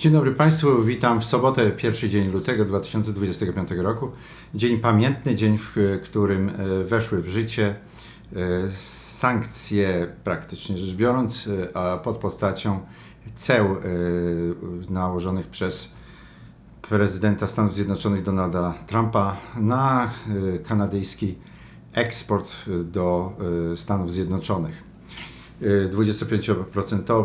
Dzień dobry Państwu, witam w sobotę, pierwszy dzień lutego 2025 roku. Dzień pamiętny, dzień, w którym e, weszły w życie e, sankcje, praktycznie rzecz biorąc, e, a pod postacią ceł nałożonych przez prezydenta Stanów Zjednoczonych Donalda Trumpa na kanadyjski eksport do Stanów Zjednoczonych. 25%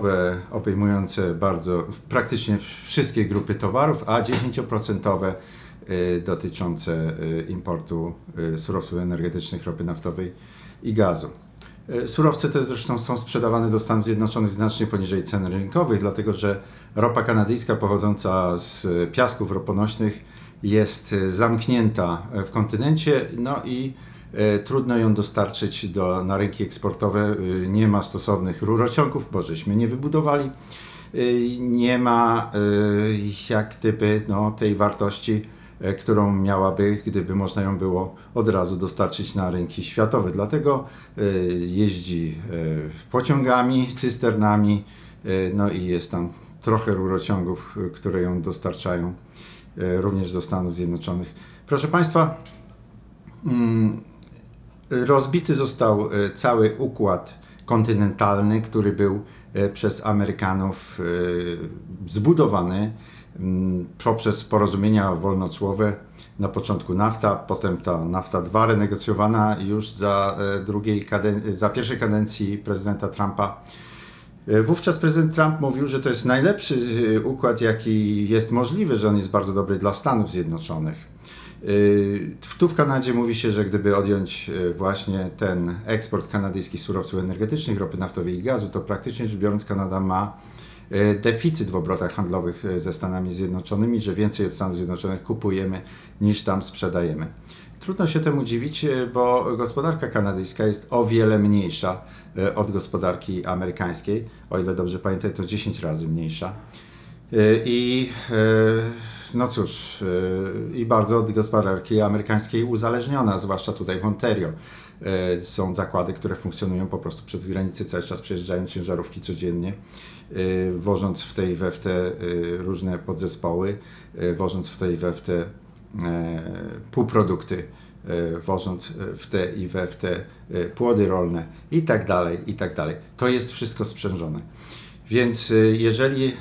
obejmujące bardzo praktycznie wszystkie grupy towarów, a 10% y, dotyczące y, importu y, surowców energetycznych, ropy naftowej i gazu. Surowce te zresztą są sprzedawane do Stanów Zjednoczonych znacznie poniżej cen rynkowych, dlatego że ropa kanadyjska pochodząca z piasków roponośnych jest zamknięta w kontynencie, no i trudno ją dostarczyć do, na rynki eksportowe. E, nie ma stosownych rurociągów, bo żeśmy nie wybudowali. E, nie ma jak no, tej wartości, którą miałaby, gdyby można ją było od razu dostarczyć na rynki światowe. Dlatego jeździ pociągami, cysternami, no i jest tam trochę rurociągów, które ją dostarczają również do Stanów Zjednoczonych. Proszę Państwa, mm, Rozbity został e, cały układ kontynentalny, który był e, przez Amerykanów e, zbudowany mm, poprzez porozumienia wolnocłowe. Na początku NAFTA, potem ta NAFTA 2 renegocjowana już za, drugiej za pierwszej kadencji prezydenta Trumpa. Wówczas prezydent Trump mówił, że to jest najlepszy układ, jaki jest możliwy, że on jest bardzo dobry dla Stanów Zjednoczonych. Y, tu w Kanadzie mówi się, że gdyby odjąć y, właśnie ten eksport kanadyjskich surowców energetycznych, ropy naftowej i gazu, to praktycznie rzecz biorąc Kanada ma y, deficyt w obrotach handlowych ze Stanami Zjednoczonymi, że więcej od Stanów Zjednoczonych kupujemy niż tam sprzedajemy. Trudno się temu dziwić, bo gospodarka kanadyjska jest o wiele mniejsza od gospodarki amerykańskiej. O ile dobrze pamiętam, to 10 razy mniejsza. I no cóż, yy, i bardzo od gospodarki amerykańskiej uzależniona, zwłaszcza tutaj w Ontario. Yy, są zakłady, które funkcjonują po prostu przez granicę cały czas, przejeżdżają ciężarówki codziennie, yy, wożąc w tej we w te różne podzespoły, wożąc w tej we w te półprodukty, wożąc w te i we w te płody rolne i tak dalej, i tak dalej. To jest wszystko sprzężone. Więc jeżeli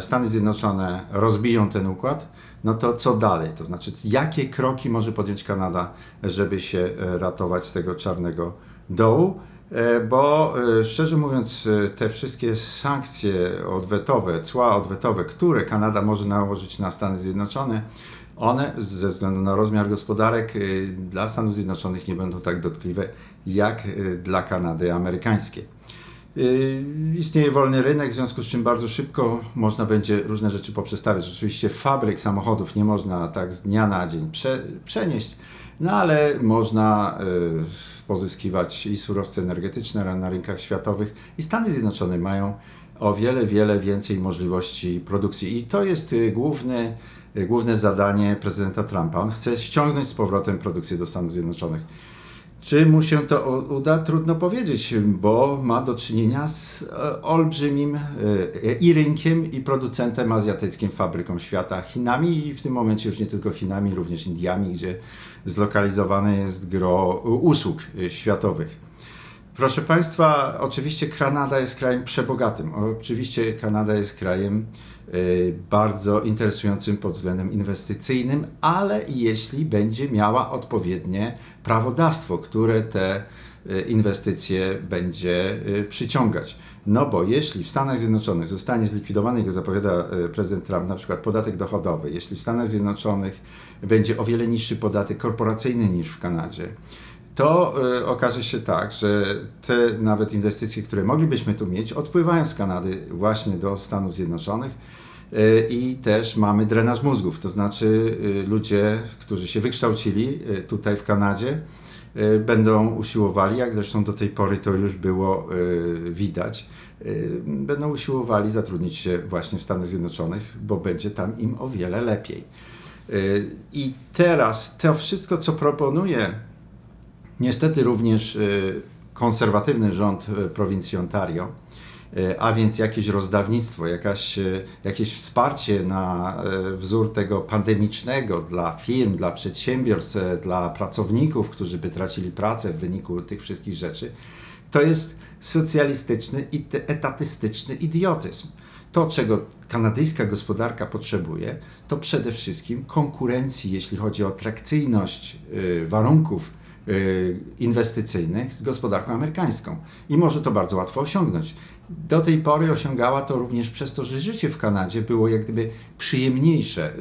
Stany Zjednoczone rozbiją ten układ, no to co dalej? To znaczy, jakie kroki może podjąć Kanada, żeby się e, ratować z tego czarnego dołu? E, bo e, szczerze mówiąc, te wszystkie sankcje odwetowe, cła odwetowe, które Kanada może nałożyć na Stany Zjednoczone, one ze względu na rozmiar gospodarek dla Stanów Zjednoczonych nie będą tak dotkliwe jak dla Kanady amerykańskiej. Y, istnieje wolny rynek, w związku z czym bardzo szybko można będzie różne rzeczy poprzestawiać. Oczywiście fabryk samochodów nie można tak z dnia na dzień prze, przenieść, no ale można y, pozyskiwać i surowce energetyczne na rynkach światowych i Stany Zjednoczone mają o wiele, wiele więcej możliwości produkcji. I to jest y, główny, główne zadanie prezydenta Trumpa. On chce ściągnąć z powrotem produkcję do Stanów Zjednoczonych. Czy mu się to uda? Trudno powiedzieć, bo ma do czynienia z e, olbrzymim e, i rynkiem, i producentem azjatyckim, fabryką świata, Chinami i w tym momencie już nie tylko Chinami, również Indiami, gdzie zlokalizowane jest gro usług e, światowych. Proszę Państwa, oczywiście Kanada jest krajem przebogatym. Oczywiście Kanada jest krajem y, bardzo interesującym pod względem inwestycyjnym, ale jeśli będzie miała odpowiednie prawodawstwo, które te y, inwestycje będzie y, przyciągać. No bo jeśli w Stanach Zjednoczonych zostanie zlikwidowany, jak zapowiada prezydent Trump, na przykład podatek dochodowy, jeśli w Stanach Zjednoczonych będzie o wiele niższy podatek korporacyjny niż w Kanadzie, to y, okaże się tak, że te nawet inwestycje, które moglibyśmy tu mieć, odpływają z Kanady właśnie do Stanów Zjednoczonych. Y, I też mamy drenaż mózgów, to znaczy y, ludzie, którzy się wykształcili tutaj w Kanadzie, będą usiłowali, jak zresztą do tej pory to już było widać, będą usiłowali zatrudnić się właśnie w Stanach Zjednoczonych, bo będzie tam im o wiele lepiej. I teraz to wszystko, co proponuje Niestety również y, konserwatywny rząd y, prowincji Ontario e, a więc jakieś rozdawnictwo, jakaś, jakieś wsparcie na wzór tego pandemicznego dla firm, dla przedsiębiorstw, dla pracowników, którzy by tracili pracę w wyniku tych wszystkich rzeczy, to jest socjalistyczny i etatystyczny idiotyzm. To, czego kanadyjska gospodarka potrzebuje, to przede wszystkim konkurencji, jeśli chodzi o atrakcyjność y, warunków y, inwestycyjnych z gospodarką amerykańską. I może to bardzo łatwo osiągnąć. Do tej pory osiągała to również przez to, że życie w Kanadzie było jak gdyby przyjemniejsze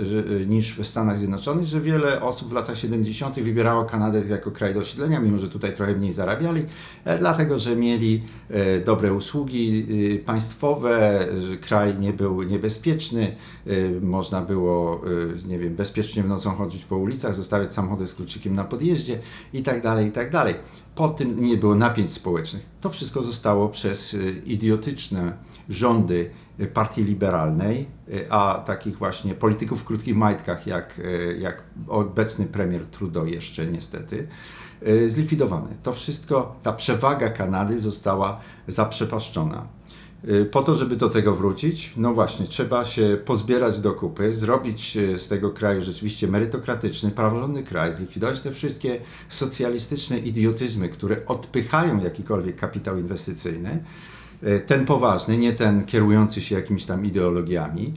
y, niż w Stanach Zjednoczonych, że wiele osób w latach 70. wybierało Kanadę jako kraj do osiedlenia, mimo że tutaj trochę mniej zarabiali, e, dlatego że mieli e, dobre usługi państwowe, że kraj nie był niebezpieczny, można było, nie wiem, bezpiecznie w nocą chodzić po ulicach, zostawiać samochody z kluczykiem na podjeździe i tak Po tym nie było napięć społecznych. To wszystko zostało przez y, idiotyczne rządy y, partii liberalnej, y, a takich właśnie polityków w krótkich majtkach, jak, jak obecny premier Trudeau jeszcze niestety, zlikwidowane. To wszystko, ta przewaga Kanady została zaprzepaszczona. Y, Po to, żeby do tego wrócić, no właśnie, trzeba się pozbierać do kupy, zrobić y, z tego kraju rzeczywiście merytokratyczny, praworządny kraj, zlikwidować te wszystkie socjalistyczne idiotyzmy, które odpychają jakikolwiek kapitał inwestycyjny, y, ten poważny, nie ten kierujący się jakimiś tam ideologiami,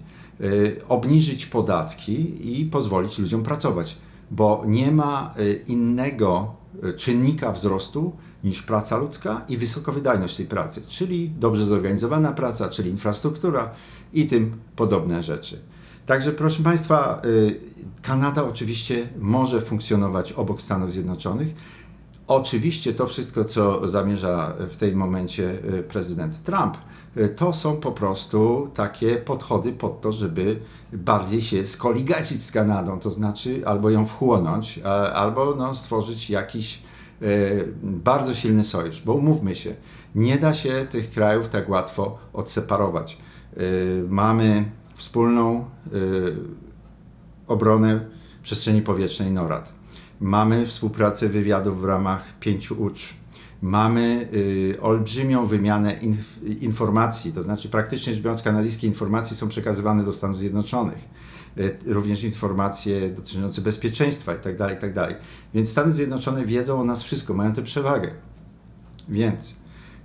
obniżyć podatki i pozwolić ludziom pracować, bo nie ma innego czynnika wzrostu niż praca ludzka i wysokowydajność tej pracy, czyli dobrze zorganizowana praca, czyli infrastruktura i tym podobne rzeczy. Także proszę Państwa, y, Kanada oczywiście może funkcjonować obok Stanów Zjednoczonych. Oczywiście to wszystko, co zamierza w tym momencie y, prezydent Trump, y, to są po prostu takie podchody pod to, żeby bardziej się skoligacić z Kanadą, to znaczy albo ją wchłonąć, albo no, stworzyć jakiś e, bardzo silny sojusz, bo umówmy się, nie da się tych krajów tak łatwo odseparować. E, Mamy wspólną e, obronę przestrzeni powietrznej NORAD. Mamy współpracę wywiadów w ramach pięciu ucz. Mamy y, olbrzymią wymianę inf- informacji, to znaczy praktycznie rzecz biorąc kanadyjskie informacje są przekazywane do Stanów Zjednoczonych. Y, również informacje dotyczące bezpieczeństwa itd., itd. Więc Stany Zjednoczone wiedzą o nas wszystko, mają tę przewagę. Więc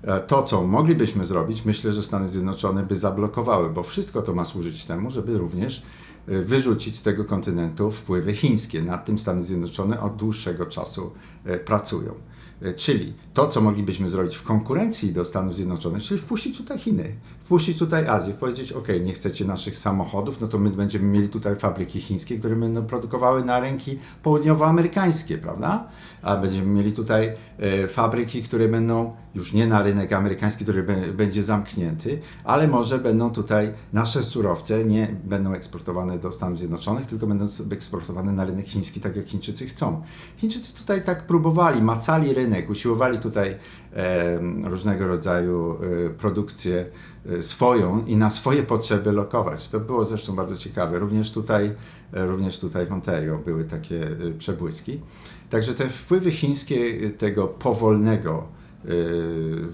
e, to, co moglibyśmy zrobić, myślę, że Stany Zjednoczone by zablokowały, bo wszystko to ma służyć temu, żeby również wyrzucić z tego kontynentu wpływy chińskie. Nad tym Stany Zjednoczone od dłuższego czasu e, pracują. E, Czyli to, co moglibyśmy zrobić w konkurencji do Stanów Zjednoczonych, czyli wpuścić tutaj Chiny, wpuścić tutaj Azję, powiedzieć, ok, nie chcecie naszych samochodów, no to my będziemy mieli tutaj fabryki chińskie, które będą produkowały na rynki południowoamerykańskie, prawda? A będziemy mieli tutaj e, fabryki, które będą już nie na rynek amerykański, który będzie zamknięty, ale może będą tutaj nasze surowce nie będą eksportowane do Stanów Zjednoczonych, tylko będą eksportowane na rynek chiński, tak jak Chińczycy chcą. Chińczycy tutaj tak próbowali, macali rynek, usiłowali tutaj różnego rodzaju e, produkcję e, swoją i na swoje potrzeby lokować. To było zresztą bardzo ciekawe. Również tutaj, e, również tutaj w Ontario były takie e, przebłyski. Także te wpływy chińskie tego powolnego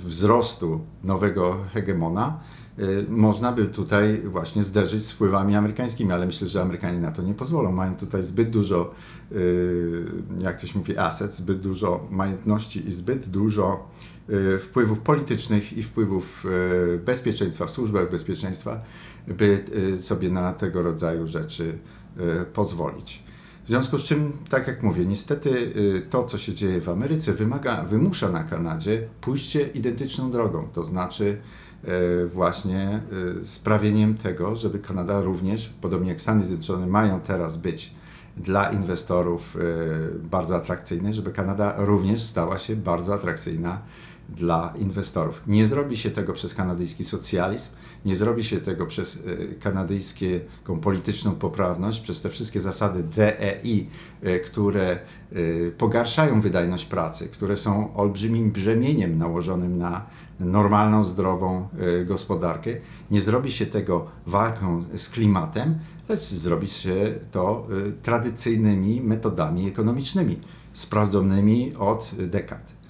wzrostu nowego hegemona y, można by tutaj właśnie zderzyć z wpływami amerykańskimi, ale myślę, że Amerykanie na to nie pozwolą. Mają tutaj zbyt dużo, y, jak ktoś mówi, asset, zbyt dużo majątności i zbyt dużo y, wpływów politycznych i wpływów y, bezpieczeństwa w służbach bezpieczeństwa, by y, sobie na tego rodzaju rzeczy pozwolić. W związku z czym, tak jak mówię, niestety to, co się dzieje w Ameryce, wymaga, wymusza na Kanadzie pójście identyczną drogą, to znaczy właśnie sprawieniem tego, żeby Kanada również, podobnie jak Stany Zjednoczone mają teraz być dla inwestorów bardzo atrakcyjne, żeby Kanada również stała się bardzo atrakcyjna dla inwestorów. Nie zrobi się tego przez kanadyjski socjalizm, nie zrobi się tego przez y, kanadyjską polityczną poprawność, przez te wszystkie zasady DEI, y, które y, pogarszają wydajność pracy, które są olbrzymim brzemieniem nałożonym na normalną, zdrową gospodarkę. Nie zrobi się tego walką z klimatem, lecz zrobi się to tradycyjnymi metodami ekonomicznymi, sprawdzonymi od dekad.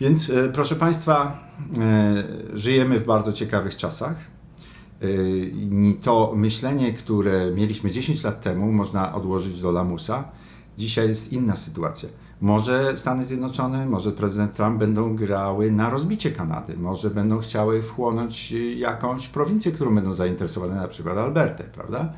Więc e, proszę Państwa, e, żyjemy w bardzo ciekawych czasach. E, To myślenie, które mieliśmy 10 lat temu, można odłożyć do lamusa. Dzisiaj jest inna sytuacja. Może Stany Zjednoczone, może prezydent Trump będą grały na rozbicie Kanady, może będą chciały wchłonąć jakąś prowincję, którą będą zainteresowane, na przykład Albertę, prawda?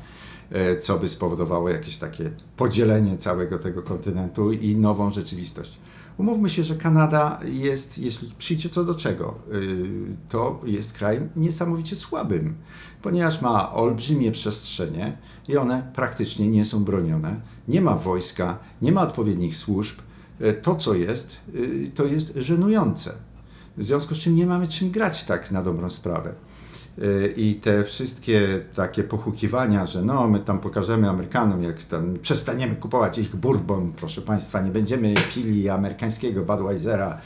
Co by spowodowało jakieś takie podzielenie całego tego kontynentu i nową rzeczywistość. Umówmy się, że Kanada jest, jeśli przyjdzie co do czego, y, to jest krajem niesamowicie słabym, ponieważ ma olbrzymie przestrzenie i one praktycznie nie są bronione. Nie ma wojska, nie ma odpowiednich służb. E, To, co jest, y, to jest żenujące. W związku z czym nie mamy czym grać tak na dobrą sprawę. Y, I te wszystkie takie pochukiwania, że no, my tam pokażemy Amerykanom, jak tam przestaniemy kupować ich bourbon, proszę Państwa, nie będziemy pili amerykańskiego Budweisera.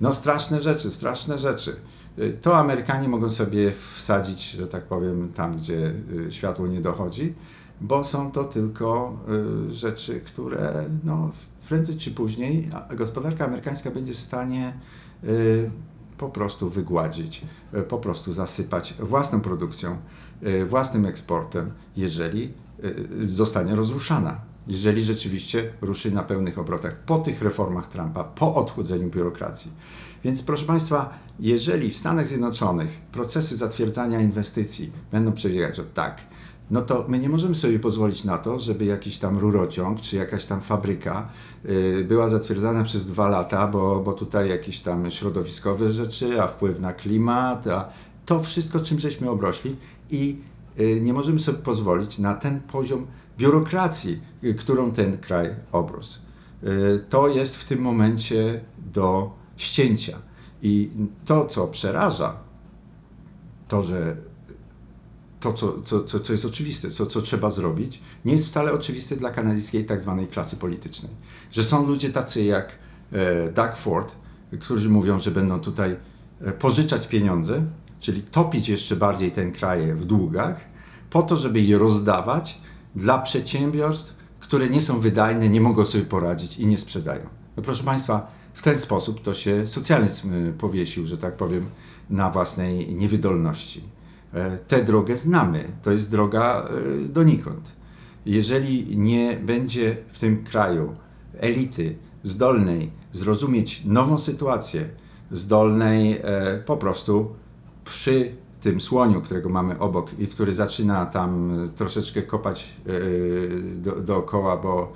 No straszne rzeczy, straszne rzeczy. Y, To Amerykanie mogą sobie wsadzić, że tak powiem, tam, gdzie y, światło nie dochodzi, bo są to tylko rzeczy, które no, prędzej czy później gospodarka amerykańska będzie w stanie po prostu wygładzić, y, po prostu zasypać własną produkcją, y, własnym eksportem, jeżeli y, zostanie rozruszana. Jeżeli rzeczywiście ruszy na pełnych obrotach po tych reformach Trumpa, po odchudzeniu biurokracji. Więc proszę Państwa, jeżeli w Stanach Zjednoczonych procesy zatwierdzania inwestycji będą przebiegać od tak, no to my nie możemy sobie pozwolić na to, żeby jakiś tam rurociąg czy jakaś tam fabryka y, była zatwierdzana przez dwa lata, bo, bo tutaj jakieś tam środowiskowe rzeczy, a wpływ na klimat, a to wszystko, czym żeśmy obrośli i y, nie możemy sobie pozwolić na ten poziom biurokracji, y, którą ten kraj obrósł. To jest w tym momencie do ścięcia. I to, co przeraża, to, że to, co, co, co, co jest oczywiste, co, co trzeba zrobić, nie jest wcale oczywiste dla kanadyjskiej tak zwanej klasy politycznej. Że są ludzie tacy jak e, Doug Ford, którzy mówią, że będą tutaj e, pożyczać pieniądze, czyli topić jeszcze bardziej ten kraj w długach, po to, żeby je rozdawać dla przedsiębiorstw, które nie są wydajne, nie mogą sobie poradzić i nie sprzedają. No proszę Państwa, w ten sposób to się socjalizm y, powiesił, że tak powiem, na własnej niewydolności. E, Tę drogę znamy, to jest droga e, donikąd. Jeżeli nie będzie w tym kraju elity zdolnej zrozumieć nową sytuację, zdolnej e, po prostu przy tym słoniu, którego mamy obok i który zaczyna tam troszeczkę kopać do, dookoła, bo,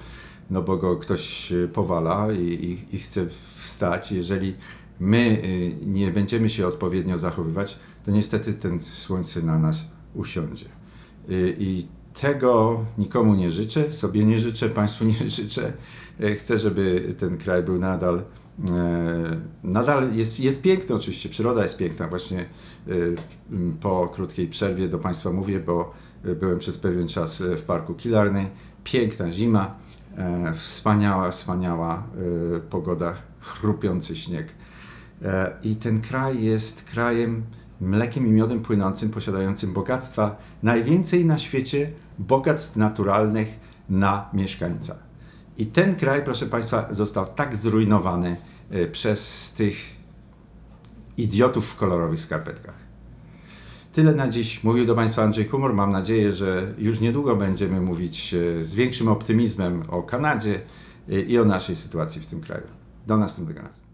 no bo go ktoś powala i, i, i chce wstać. Jeżeli my nie będziemy się odpowiednio zachowywać, to niestety ten słońce na nas usiądzie. I, i tego nikomu nie życzę, sobie nie życzę, Państwu nie życzę. E, Chcę, żeby ten kraj był nadal E, Nadal jest, jest piękny oczywiście, przyroda jest piękna. Właśnie m, po krótkiej przerwie do Państwa mówię, bo byłem przez pewien czas e, w parku Killarney. Piękna zima, e, wspaniała, wspaniała pogoda, chrupiący śnieg. I ten kraj jest krajem mlekiem i miodem płynącym, posiadającym bogactwa, najwięcej na świecie bogactw naturalnych na mieszkańca. I ten kraj, proszę Państwa, został tak zrujnowany e, przez tych idiotów w kolorowych skarpetkach. Tyle na dziś. Mówił do Państwa Andrzej Kumor. Mam nadzieję, że już niedługo będziemy mówić e, z większym optymizmem o Kanadzie e, i o naszej sytuacji w tym kraju. Do następnego razu.